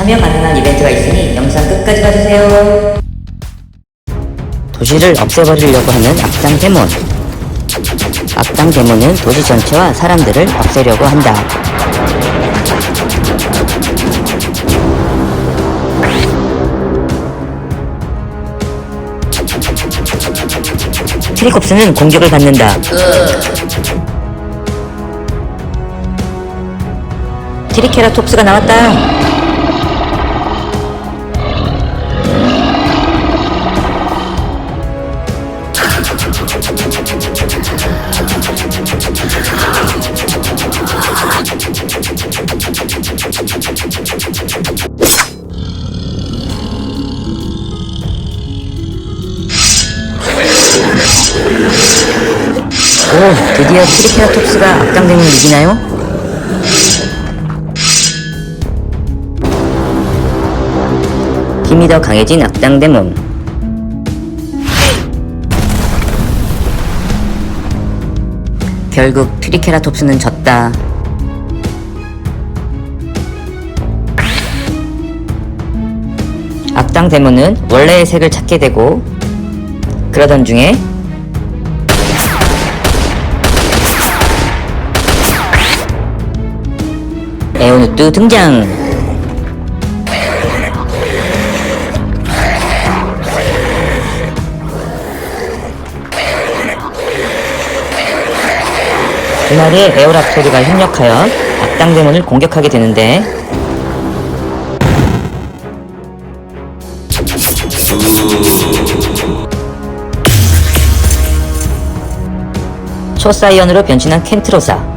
참여 가능한 이벤트가 있으니 영상 끝까지 봐주세요. 도시를 없애버리려고 하는 악당 데몬. 악당 데몬은 도시 전체와 사람들을 없애려고 한다. 트리콥스는 공격을 받는다. 트리케라톱스가 나왔다. 오, 드디어 트리케라톱스가 악당 데몬을 이기나요? 힘이 더 강해진 악당 데몬. 결국 트리케라톱스는 졌다. 악당 데몬은 원래의 색을 찾게 되고 그러던 중에 에오누뚜 등장! 두 마리의 에오랍토르가 협력하여 악당 데몬을 공격하게 되는데 초사이언으로 변신한 켄트로사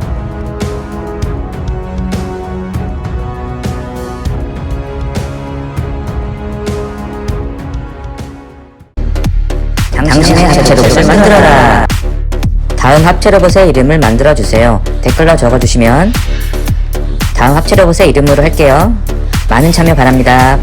당신의 합체 로봇을 만들어라. 다음 합체 로봇의 이름을 만들어 주세요. 댓글로 적어주시면 다음 합체 로봇의 이름으로 할게요. 많은 참여 바랍니다.